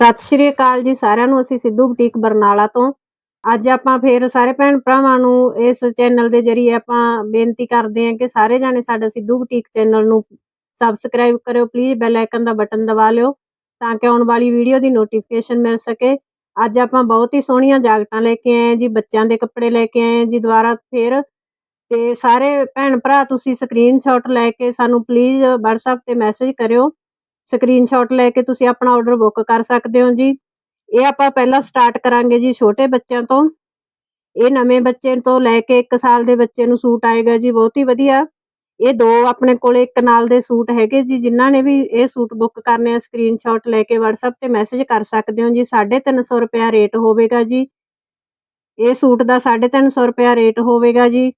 ਸਤਿ ਸ਼੍ਰੀ ਅਕਾਲ ਜੀ ਸਾਰਿਆਂ ਨੂੰ, ਅਸੀਂ ਸਿੱਧੂ ਬੁਟੀਕ ਬਰਨਾਲਾ ਤੋਂ। ਅੱਜ ਆਪਾਂ ਫੇਰ ਸਾਰੇ ਭੈਣ ਭਰਾਵਾਂ ਨੂੰ ਇਸ ਚੈਨਲ ਦੇ ਜਰੀਏ ਆਪਾਂ ਬੇਨਤੀ ਕਰਦੇ ਹਾਂ ਕਿ ਸਾਰੇ ਜਾਣੇ ਸਾਡਾ ਸਿੱਧੂ ਬੁਟੀਕ ਚੈਨਲ ਨੂੰ ਸਬਸਕ੍ਰਾਈਬ ਕਰਿਓ ਪਲੀਜ਼ ਬੈਲ ਆਈਕਨ ਦਾ ਬਟਨ ਦਬਾ ਲਿਓ ਤਾਂ ਕਿ ਆਉਣ ਵਾਲੀ ਵੀਡੀਓ ਦੀ ਨੋਟੀਫਿਕੇਸ਼ਨ ਮਿਲ ਸਕੇ। ਅੱਜ ਆਪਾਂ ਬਹੁਤ ਹੀ ਸੋਹਣੀਆਂ ਜਾਗਟਾਂ ਲੈ ਕੇ ਆਏ ਜੀ, ਬੱਚਿਆਂ ਦੇ ਕੱਪੜੇ ਲੈ ਕੇ ਆਏ ਜੀ ਦੁਬਾਰਾ ਫੇਰ। ਤੇ ਸਾਰੇ ਭੈਣ ਭਰਾ ਤੁਸੀਂ ਸਕਰੀਨਸ਼ਾਟ ਲੈ ਕੇ ਸਾਨੂੰ ਪਲੀਜ਼ WhatsApp ਤੇ ਮੈਸੇਜ ਕਰਿਓ। ਸਕਰੀਨਸ਼ਾਟ ਲੈ ਕੇ ਤੁਸੀਂ ਆਪਣਾ ਆਰਡਰ ਬੁੱਕ ਕਰ ਸਕਦੇ ਹੋ ਜੀ। ਇਹ ਆਪਾਂ ਪਹਿਲਾਂ ਸਟਾਰਟ ਕਰਾਂਗੇ ਜੀ ਛੋਟੇ ਬੱਚਿਆਂ ਤੋਂ। ਇਹ ਨਵੇਂ ਬੱਚੇ ਤੋਂ ਲੈ ਕੇ 1 ਸਾਲ ਦੇ ਬੱਚੇ ਨੂੰ ਸੂਟ ਆਏਗਾ ਜੀ, ਬਹੁਤ ਹੀ ਵਧੀਆ। ਇਹ ਦੋ ਆਪਣੇ ਕੋਲੇ ਇੱਕ ਨਾਲ ਦੇ ਸੂਟ ਹੈਗੇ ਜੀ, ਜਿਨ੍ਹਾਂ ਨੇ ਵੀ ਇਹ ਸੂਟ ਬੁੱਕ ਕਰਨੇ ਆ ਸਕਰੀਨਸ਼ਾਟ ਲੈ ਕੇ WhatsApp ਤੇ ਮੈਸੇਜ ਕਰ ਸਕਦੇ ਹੋ ਜੀ। 350 ਰੁਪਿਆ ਰੇਟ ਹੋਵੇਗਾ ਜੀ। ਇਹ ਸੂਟ ਦਾ 350 ਰੁਪਿਆ ਰੇਟ ਹੋਵੇਗਾ ਜੀ।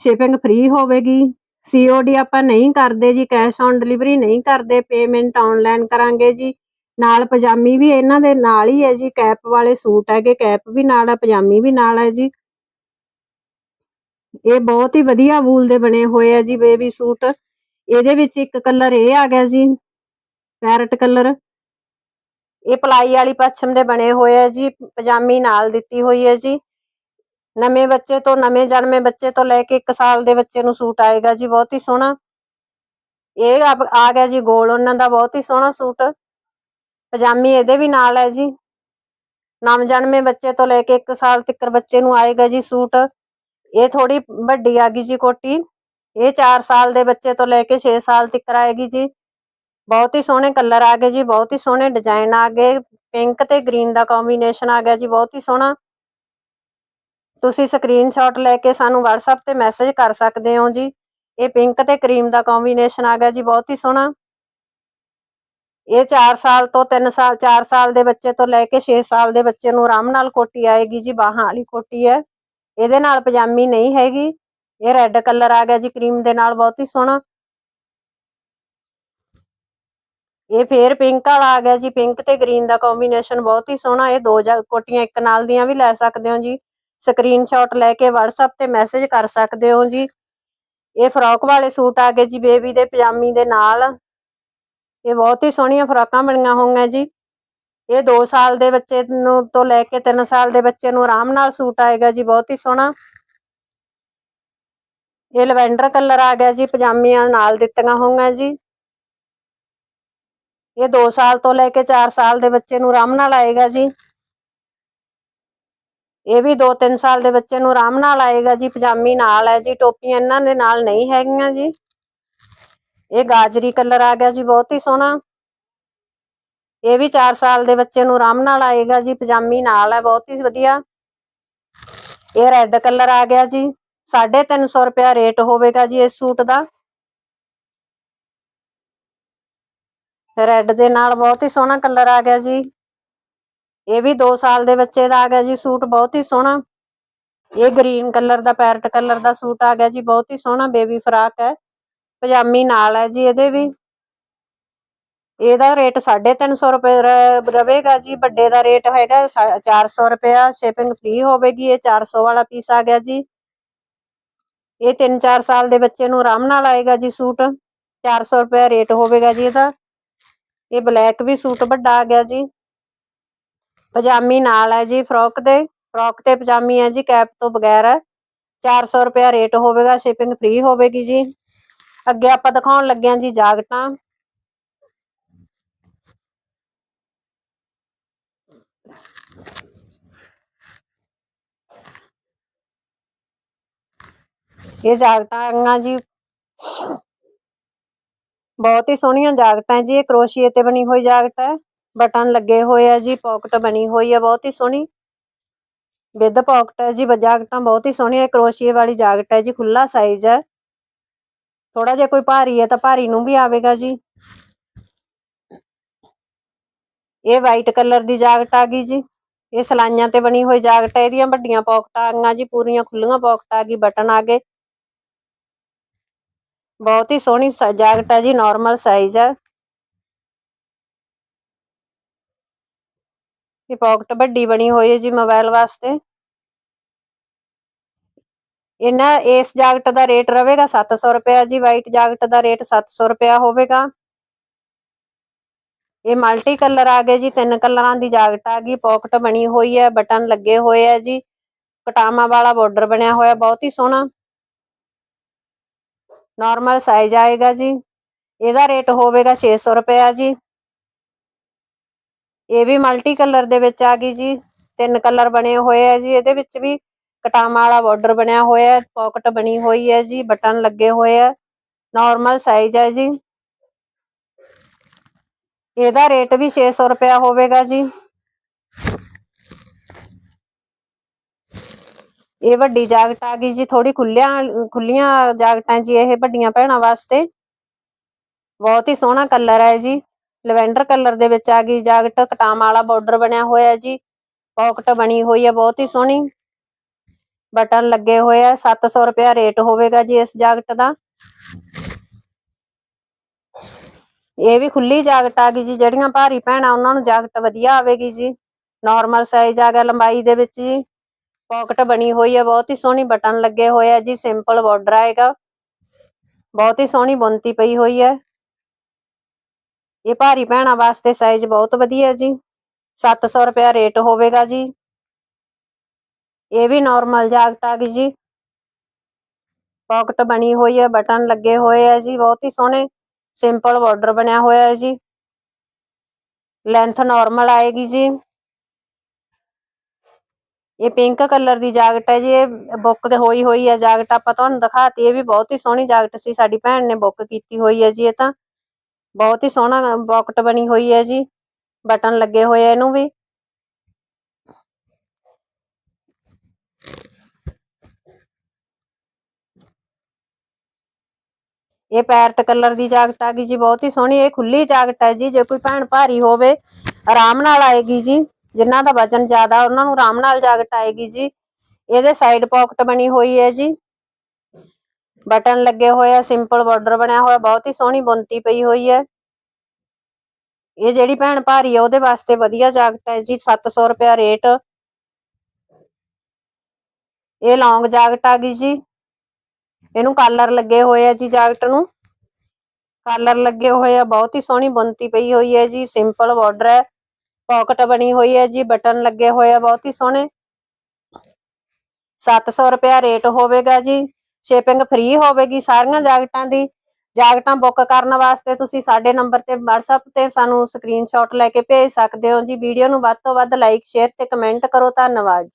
ਸ਼ਿਪਿੰਗ ਫ੍ਰੀ ਹੋਵੇਗੀ। ਸੀਓਡੀ ਆਪਾਂ ਨਹੀਂ ਕਰਦੇ ਜੀ ਕੈਸ਼ ਔਨ ਡਿਲੀਵਰੀ ਨਹੀਂ ਕਰਦੇ ਪੇਮੈਂਟ ਆਨਲਾਈਨ ਕਰਾਂਗੇ ਜੀ। ਨਾਲ ਪਜਾਮੀ ਵੀ ਇਹਨਾਂ ਦੇ ਨਾਲ ਹੀ ਹੈ ਜੀ ਕੈਪ ਵਾਲੇ ਸੂਟ ਹੈਗੇ ਕੈਪ ਵੀ ਨਾਲ ਹੈ ਪਜਾਮੀ ਵੀ ਨਾਲ ਹੈ ਜੀ। ਇਹ ਬਹੁਤ ਹੀ ਵਧੀਆ ਵੂਲ ਦੇ ਬਣੇ ਹੋਏ ਆ ਜੀ ਬੇਬੀ ਸੂਟ। ਇਹਦੇ ਵਿੱਚ ਇੱਕ ਕਲਰ ਇਹ ਆ ਗਿਆ ਜੀ ਪੈਰਟ ਕਲਰ ਇਹ ਪਲਾਈ ਵਾਲੀ ਪੱਛਮ ਦੇ ਬਣੇ ਹੋਏ ਆ ਜੀ, ਪਜਾਮੀ ਨਾਲ ਦਿੱਤੀ ਹੋਈ ਹੈ ਜੀ। ਨਵੇਂ ਬੱਚੇ ਤੋਂ ਨਵੇਂ ਜਨਮੇ ਬੱਚੇ ਤੋਂ ਲੈ ਕੇ 1 ਸਾਲ ਦੇ ਬੱਚੇ ਨੂੰ ਸੂਟ ਆਏਗਾ ਜੀ, ਬਹੁਤ ਹੀ ਸੋਹਣਾ। ਇਹ ਆ ਗਿਆ ਜੀ ਗੋਲ, ਉਹਨਾਂ ਦਾ ਬਹੁਤ ਹੀ ਸੋਹਣਾ ਸੂਟ। ਪਜਾਮੀ ਇਹਦੇ ਵੀ ਨਾਲ ਹੈ ਜੀ। ਨਵ ਜਨਮੇ ਬੱਚੇ ਤੋਂ ਲੈ ਕੇ 1 ਸਾਲ ਤੱਕ ਬੱਚੇ ਨੂੰ ਆਏਗਾ ਜੀ ਸੂਟ। ਇਹ ਥੋੜੀ ਵੱਡੀ ਆ ਗਈ ਜੀ ਕੋਟੀ। ਇਹ 4 ਸਾਲ ਦੇ ਬੱਚੇ ਤੋਂ ਲੈ ਕੇ 6 ਸਾਲ ਤੱਕ ਆਏਗੀ ਜੀ। ਬਹੁਤ ਹੀ ਸੋਹਣੇ ਕਲਰ ਆ ਗਏ ਜੀ, ਬਹੁਤ ਹੀ ਸੋਹਣੇ ਡਿਜ਼ਾਈਨ ਆ ਗਏ। ਪਿੰਕ ਤੇ ਗ੍ਰੀਨ ਦਾ ਕੰਬੀਨੇਸ਼ਨ ਆ ਗਿਆ ਜੀ, ਬਹੁਤ ਹੀ ਸੋਹਣਾ। ਤੁਸੀਂ ਸਕਰੀਨਸ਼ਾਟ ਲੈ ਕੇ ਸਾਨੂੰ WhatsApp ਤੇ ਮੈਸੇਜ ਕਰ ਸਕਦੇ ਹੋ ਜੀ। ਇਹ ਪਿੰਕ ਤੇ ਕਰੀਮ ਦਾ ਕੰਬੀਨੇਸ਼ਨ ਆ ਗਿਆ ਜੀ, ਬਹੁਤ ਹੀ ਸੋਹਣਾ। ਇਹ 4 ਸਾਲ ਤੋਂ 3 ਸਾਲ 4 ਸਾਲ ਦੇ ਬੱਚੇ ਤੋਂ ਲੈ ਕੇ 6 ਸਾਲ ਦੇ ਬੱਚੇ ਨੂੰ ਆਰਾਮ ਨਾਲ ਕੋਟੀ ਆਏਗੀ ਜੀ, ਬਾਹਾਂ ਵਾਲੀ ਕੋਟੀ ਹੈ। ਇਹਦੇ ਨਾਲ ਪਜਾਮੀ ਨਹੀਂ ਹੈਗੀ। ਇਹ ਰੈੱਡ ਕਲਰ ਆ ਗਿਆ ਜੀ ਕਰੀਮ ਦੇ ਨਾਲ ਬਹੁਤ ਹੀ ਸੋਹਣਾ। ਇਹ ਫੇਰ ਪਿੰਕ ਵਾਲਾ ਆ ਗਿਆ ਜੀ ਪਿੰਕ ਤੇ ਗ੍ਰੀਨ ਦਾ ਕੰਬੀਨੇਸ਼ਨ ਬਹੁਤ ਹੀ ਸੋਹਣਾ। ਇਹ ਦੋ ਕੋਟੀਆਂ ਇੱਕ ਨਾਲ ਦੀਆਂ ਵੀ ਲੈ ਸਕਦੇ ਹੋ ਜੀ। ਸਕਰੀਨਸ਼ਾਟ ਲੈ ਕੇ WhatsApp ਤੇ ਮੈਸੇਜ ਕਰ ਸਕਦੇ ਹੋ ਜੀ। ਇਹ ਫਰੋਕ ਵਾਲੇ ਸੂਟ ਆ ਗਏ ਜੀ ਬੇਬੀ ਦੇ ਪਜਾਮੀ ਦੇ ਨਾਲ। ਇਹ ਬਹੁਤ ਹੀ ਸੋਹਣੀਆਂ ਫਰਾਕਾਂ ਬਣੀਆਂ ਹੋਈਆਂ ਜੀ। ਇਹ 2 ਸਾਲ ਦੇ ਬੱਚੇ ਨੂੰ ਤੋਂ ਲੈ ਕੇ 3 ਸਾਲ ਦੇ ਬੱਚੇ ਨੂੰ ਆਰਾਮ ਨਾਲ ਸੂਟ ਆਏਗਾ ਜੀ, ਬਹੁਤ ਹੀ ਸੋਹਣਾ। ਇਹ ਲਵੈਂਡਰ ਕਲਰ ਆ ਗਿਆ ਜੀ, ਪਜਾਮੀਆਂ ਨਾਲ ਦਿੱਤੀਆਂ ਹੋਈਆਂ ਜੀ। ਇਹ 2 ਸਾਲ ਤੋਂ ਲੈ ਕੇ 4 ਸਾਲ ਦੇ ਬੱਚੇ ਨੂੰ ਆਰਾਮ ਨਾਲ ਆਏਗਾ ਜੀ। ਇਹ ਵੀ 2-3 ਸਾਲ ਦੇ ਬੱਚੇ ਨੂੰ ਆਰਾਮ ਨਾਲ ਆਏਗਾ ਜੀ, ਪਜਾਮੀ ਨਾਲ ਹੈ ਜੀ, ਟੋਪੀਆਂ ਇਹਨਾਂ ਦੇ ਨਾਲ ਨਹੀਂ ਹੈਗੀਆਂ ਜੀ। ਇਹ ਗਾਜਰੀ ਕਲਰ ਆ ਗਿਆ ਜੀ, ਬਹੁਤ ਹੀ ਸੋਹਣਾ। ਇਹ ਵੀ 4 ਸਾਲ ਦੇ ਬੱਚੇ ਨੂੰ ਆਰਾਮ ਨਾਲ ਆਏਗਾ ਜੀ, ਪਜਾਮੀ ਨਾਲ ਹੈ, ਬਹੁਤ ਹੀ ਵਧੀਆ। ਇਹ ਰੈੱਡ ਕਲਰ ਆ ਗਿਆ ਜੀ 350 ਰੁਪਿਆ ਰੇਟ ਹੋਵੇਗਾ ਜੀ ਇਸ ਸੂਟ ਦਾ। ਰੈੱਡ ਦੇ ਨਾਲ ਬਹੁਤ ਹੀ ਸੋਹਣਾ ਕਲਰ ਆ ਗਿਆ ਜੀ। ਇਹ ਵੀ 2 ਸਾਲ ਦੇ ਬੱਚੇ ਦਾ ਆ ਗਿਆ ਜੀ, ਸੂਟ ਬਹੁਤ ਹੀ ਸੋਹਣਾ। ਇਹ ਗ੍ਰੀਨ ਕਲਰ ਦਾ, ਪੈਰਟ ਕਲਰ ਦਾ ਸੂਟ ਆ ਗਿਆ ਜੀ, ਬਹੁਤ ਹੀ ਸੋਹਣਾ, ਬੇਬੀ ਫਰਾਕ ਹੈ, ਪਜਾਮੀ ਨਾਲ ਹੈ ਜੀ ਇਹਦੇ ਵੀ। ਇਹਦਾ ਰੇਟ 350 ਰੁਪਏ ਰਵੇਗਾ ਜੀ, ਵੱਡੇ ਦਾ ਰੇਟ ਹੈਗਾ 400 ਰੁਪਿਆ ਸ਼ਿਪਿੰਗ ਫ੍ਰੀ ਹੋਵੇਗੀ, ਇਹ 400 ਵਾਲਾ ਪੀਸ ਆ ਗਿਆ ਜੀ। ਇਹ 3-4 ਸਾਲ ਦੇ ਬੱਚੇ ਨੂੰ ਆਰਾਮ ਨਾਲ ਆਏਗਾ ਜੀ ਸੂਟ 400 ਰੁਪਏ ਰੇਟ ਹੋਵੇਗਾ ਜੀ ਇਹਦਾ। ਇਹ ਬਲੈਕ ਵੀ ਸੂਟ ਵੱਡਾ ਆ ਗਿਆ ਜੀ। ਪਜਾਮੀ ਨਾਲ ਹੈ ਜੀ ਫਰੋਕ ਦੇ। ਫਰੋਕ ਤੇ ਪਜਾਮੀ ਹੈ ਜੀ ਕੈਪ ਤੋਂ ਬਗੈਰ। 400 ਰੁਪਿਆ ਰੇਟ ਹੋਵੇਗਾ ਸ਼ਿਪਿੰਗ ਫ੍ਰੀ ਹੋਵੇਗੀ ਜੀ। ਅੱਗੇ ਆਪਾਂ ਦਿਖਾਉਣ ਲੱਗੇ ਹਾਂ ਜੀ ਜਾਗਟਾਂ ਇਹ ਜਾਗਟਾਂ ਆਈਆਂ ਜੀ ਬਹੁਤ ਹੀ ਸੋਹਣੀਆਂ ਜਾਗਟਾਂ ਜੀ। ਇਹ ਕਰੋਸ਼ੀਏ ਤੇ ਬਣੀ ਹੋਈ ਜਾਗਟ ਹੈ। ਬਟਨ ਲੱਗੇ ਹੋਏ ਆ ਜੀ ਪਾਕਟ ਬਣੀ ਹੋਈ ਹੈ ਬਹੁਤ ਹੀ ਸੋਹਣੀ। ਵਿਦ ਪਾਕਟ ਹੈ ਜੀ ਜਾਕਟਾਂ ਬਹੁਤ ਹੀ ਸੋਹਣੀਆਂ ਕਰੋਸ਼ੀਏ ਵਾਲੀ ਜਾਕਟ ਹੈ ਜੀ ਖੁੱਲਾ ਸਾਈਜ਼ ਹੈ। ਥੋੜਾ ਜਿਹਾ ਕੋਈ ਭਾਰੀ ਹੈ ਤਾਂ ਭਾਰੀ ਨੂੰ ਵੀ ਆਵੇਗਾ ਜੀ। ਇਹ ਵਾਈਟ ਕਲਰ ਦੀ ਜਾਕਟ ਆ ਗਈ ਜੀ। ਇਹ ਸਲਾਈਆਂ ਤੇ ਬਣੀ ਹੋਈ ਜਾਕਟ ਹੈ, ਇਹਦੀਆਂ ਵੱਡੀਆਂ ਪਾਕਟਾਂ ਆ ਜੀ, ਪੂਰੀਆਂ ਖੁੱਲੀਆਂ ਪਾਕਟ ਆ ਗਈ, ਬਟਨ ਆ ਗਏ। ਬਹੁਤ ਹੀ ਸੋਹਣੀ ਜਾਕਟ ਹੈ ਜੀ ਨਾਰਮਲ ਸਾਈਜ਼ ਹੈ। ਇਹ ਪਾਕਟ ਵੱਡੀ ਬਣੀ ਹੋਈ ਹੈ ਜੀ ਮੋਬਾਈਲ ਵਾਸਤੇ। ਇਹਨਾਂ ਇਸ ਜਾਕਟ ਦਾ ਰੇਟ ਰਹੇਗਾ 700 ਰੁਪਏ ਜੀ ਵਾਈਟ ਜਾਕਟ ਦਾ ਰੇਟ 700 ਰੁਪਏ ਹੋਵੇਗਾ। ਇਹ ਮਲਟੀ ਕਲਰ ਆ ਗਏ ਜੀ, ਤਿੰਨ ਕਲਰਾਂ ਦੀ ਜਾਕਟ ਆ ਗਈ ਪਾਕਟ ਬਣੀ ਹੋਈ ਹੈ ਬਟਨ ਲੱਗੇ ਹੋਏ ਆ ਜੀ ਕਟਾਮਾ ਵਾਲਾ ਬਾਰਡਰ ਬਣਿਆ ਹੋਇਆ, ਬਹੁਤ ਹੀ ਸੋਹਣਾ। ਨਾਰਮਲ ਸਾਈਜ਼ ਆਏਗਾ ਜੀ, ਇਹਦਾ ਰੇਟ ਹੋਵੇਗਾ 600 ਰੁਪਇਆ ਜੀ। ਇਹ ਵੀ ਮਲਟੀ ਕਲਰ ਦੇ ਵਿੱਚ ਆ ਗਈ ਜੀ। ਤਿੰਨ ਕਲਰ ਬਣੇ ਹੋਏ ਆ ਜੀ। ਇਹਦੇ ਵਿੱਚ ਵੀ ਕਟਾਮਾ ਵਾਲਾ ਬਾਰਡਰ ਬਣਿਆ ਹੋਇਆ ਹੈ। ਪਾਕਟ ਬਣੀ ਹੋਈ ਹੈ ਜੀ। ਬਟਨ ਲੱਗੇ ਹੋਏ ਆ। ਨਾਰਮਲ ਸਾਈਜ਼ ਹੈ ਜੀ। ਇਹਦਾ ਰੇਟ ਵੀ 600 ਰੁਪਇਆ ਹੋਵੇਗਾ ਜੀ। ਇਹ ਵੱਡੀ ਜਾਗਟ ਆ ਗਈ ਜੀ। ਥੋੜੀ ਖੁੱਲਿਆਂ ਖੁੱਲੀਆਂ ਜਾਗਟਾਂ ਜੀ ਇਹ ਵੱਡੀਆਂ ਭੈਣਾਂ ਵਾਸਤੇ। ਬਹੁਤ ਹੀ ਸੋਹਣਾ ਕਲਰ ਹੈ ਜੀ। ਲਵੈਂਡਰ ਕਲਰ ਦੇ ਵਿੱਚ ਆ ਗਈ ਜਾਕਟ, ਕਟਾਮਾ ਵਾਲਾ ਬਾਰਡਰ ਬਣਿਆ ਹੋਇਆ ਜੀ। ਪਾਕਟ ਬਣੀ ਹੋਈ ਹੈ ਬਹੁਤ ਹੀ ਸੋਹਣੀ। ਬਟਨ ਲੱਗੇ ਹੋਏ ਆ 700 ਰੁਪਇਆ ਰੇਟ ਹੋਵੇਗਾ ਜੀ ਇਸ ਜਾਕਟ ਦਾ। ਇਹ ਵੀ ਖੁੱਲੀ ਜਾਕਟ ਆ ਗਈ ਜੀ, ਜਿਹੜੀਆਂ ਭਾਰੀ ਭੈਣਾਂ ਉਹਨਾਂ ਨੂੰ ਜਾਕਟ ਵਧੀਆ ਆਵੇਗੀ ਜੀ। ਨਾਰਮਲ ਸਾਈਜ਼ ਆ ਗਿਆ ਲੰਬਾਈ ਦੇ ਵਿੱਚ ਜੀ। ਪਾਕਟ ਬਣੀ ਹੋਈ ਹੈ ਬਹੁਤ ਹੀ ਸੋਹਣੀ ਬਟਨ ਲੱਗੇ ਹੋਏ ਆ ਜੀ ਸਿੰਪਲ ਬਾਰਡਰ ਆਏਗਾ। ਬਹੁਤ ਹੀ ਸੋਹਣੀ ਬੁਣਤੀ ਪਈ ਹੋਈ ਹੈ ਇਹ ਭਾਰੀ ਭੈਣਾਂ ਵਾਸਤੇ ਸਾਈਜ਼ ਬਹੁਤ ਵਧੀਆ ਜੀ। 700 ਰੁਪਇਆ ਰੇਟ ਹੋਵੇਗਾ ਜੀ। ਇਹ ਵੀ ਨਾਰਮਲ ਜਾਕਟ ਆ ਗਈ ਜੀ। ਪਾਕਟ ਬਣੀ ਹੋਈ ਹੈ, ਬਟਨ ਲੱਗੇ ਹੋਏ ਆ ਜੀ। ਬਹੁਤ ਹੀ ਸੋਹਣੇ ਸਿੰਪਲ ਬਾਰਡਰ ਬਣਿਆ ਹੋਇਆ ਹੈ ਜੀ। ਲੈਂਥ ਨਾਰਮਲ ਆਏਗੀ ਜੀ। ਇਹ ਪਿੰਕ ਕਲਰ ਦੀ ਜਾਕਟ ਹੈ ਜੀ। ਇਹ ਬੁੱਕ ਤੇ ਹੋਈ ਹੋਈ ਹੈ ਜਾਕਟ ਆਪਾਂ ਤੁਹਾਨੂੰ ਦਿਖਾਤੀ। ਇਹ ਵੀ ਬਹੁਤ ਹੀ ਸੋਹਣੀ ਜਾਕਟ ਸੀ। ਸਾਡੀ ਭੈਣ ਨੇ ਬੁੱਕ ਕੀਤੀ ਹੋਈ ਹੈ ਜੀ ਇਹ ਤਾਂ। ਬਹੁਤ ਹੀ ਸੋਹਣਾ ਬਾਕਟ ਬਣੀ ਹੋਈ ਹੈ ਜੀ, ਬਟਨ ਲੱਗੇ ਹੋਏ ਆ ਇਹਨੂੰ ਵੀ। ਇਹ ਪੈਰਟ ਕਲਰ ਦੀ ਜਾਕਟ ਆ ਗਈ ਜੀ, ਬਹੁਤ ਹੀ ਸੋਹਣੀ, ਇਹ ਖੁੱਲੀ ਜਾਕਟ ਹੈ ਜੀ, ਜੇ ਕੋਈ ਭੈਣ ਭਾਰੀ ਹੋਵੇ, ਆਰਾਮ ਨਾਲ ਆਏਗੀ ਜੀ, ਜਿਨ੍ਹਾਂ ਦਾ ਵਜਨ ਜ਼ਿਆਦਾ, ਉਹਨਾਂ ਨੂੰ ਆਰਾਮ ਨਾਲ ਜਾਕਟ ਆਏਗੀ ਜੀ। ਇਹਦੇ ਸਾਈਡ ਪਾਕਟ ਬਣੀ ਹੋਈ ਹੈ ਜੀ। ਬਟਨ ਲੱਗੇ ਹੋਏ ਆ ਸਿੰਪਲ ਬਾਰਡਰ ਬਣਿਆ ਹੋਇਆ, ਬਹੁਤ ਹੀ ਸੋਹਣੀ ਬੁੰਤੀ ਪਈ ਹੋਈ ਹੈ। ਇਹ ਜਿਹੜੀ ਭੈਣ ਭਾਰੀ ਆ, ਉਹਦੇ ਵਾਸਤੇ ਵਧੀਆ ਜਾਕਟ ਹੈ ਜੀ 700 ਰੁਪਿਆ ਰੇਟ। ਇਹ ਲੌਂਗ ਜਾਕਟ ਆ ਗਈ ਜੀ। ਇਹਨੂੰ ਕਾਲਰ ਲੱਗੇ ਹੋਏ ਆ ਜੀ ਜਾਕਟ ਨੂੰ। ਕਾਲਰ ਲੱਗੇ ਹੋਏ ਆ, ਬਹੁਤ ਹੀ ਸੋਹਣੀ ਬੁੰਤੀ ਪਈ ਹੋਈ ਹੈ ਜੀ ਸਿੰਪਲ ਬਾਰਡਰ ਹੈ। ਪਾਕਟ ਬਣੀ ਹੋਈ ਹੈ ਜੀ, ਬਟਨ ਲੱਗੇ ਹੋਏ ਆ, ਬਹੁਤ ਹੀ ਸੋਹਣੇ। 700 ਰੁਪਿਆ ਰੇਟ ਹੋਵੇਗਾ ਜੀ। ਸ਼ਿਪਿੰਗ ਫ੍ਰੀ ਹੋਵੇਗੀ ਸਾਰੀਆਂ ਜਾਕਟਾਂ ਦੀ। ਜਾਕਟਾਂ ਬੁੱਕ ਕਰਨ ਵਾਸਤੇ ਤੁਸੀਂ ਸਾਡੇ ਨੰਬਰ ਤੇ WhatsApp ਤੇ ਸਾਨੂੰ ਸਕਰੀਨਸ਼ਾਟ ਲੈ ਕੇ ਭੇਜ ਸਕਦੇ ਹੋ ਜੀ। ਵੀਡੀਓ ਨੂੰ ਵੱਧ ਤੋਂ ਵੱਧ ਲਾਈਕ ਸ਼ੇਅਰ ਤੇ ਕਮੈਂਟ ਕਰੋ। ਧੰਨਵਾਦ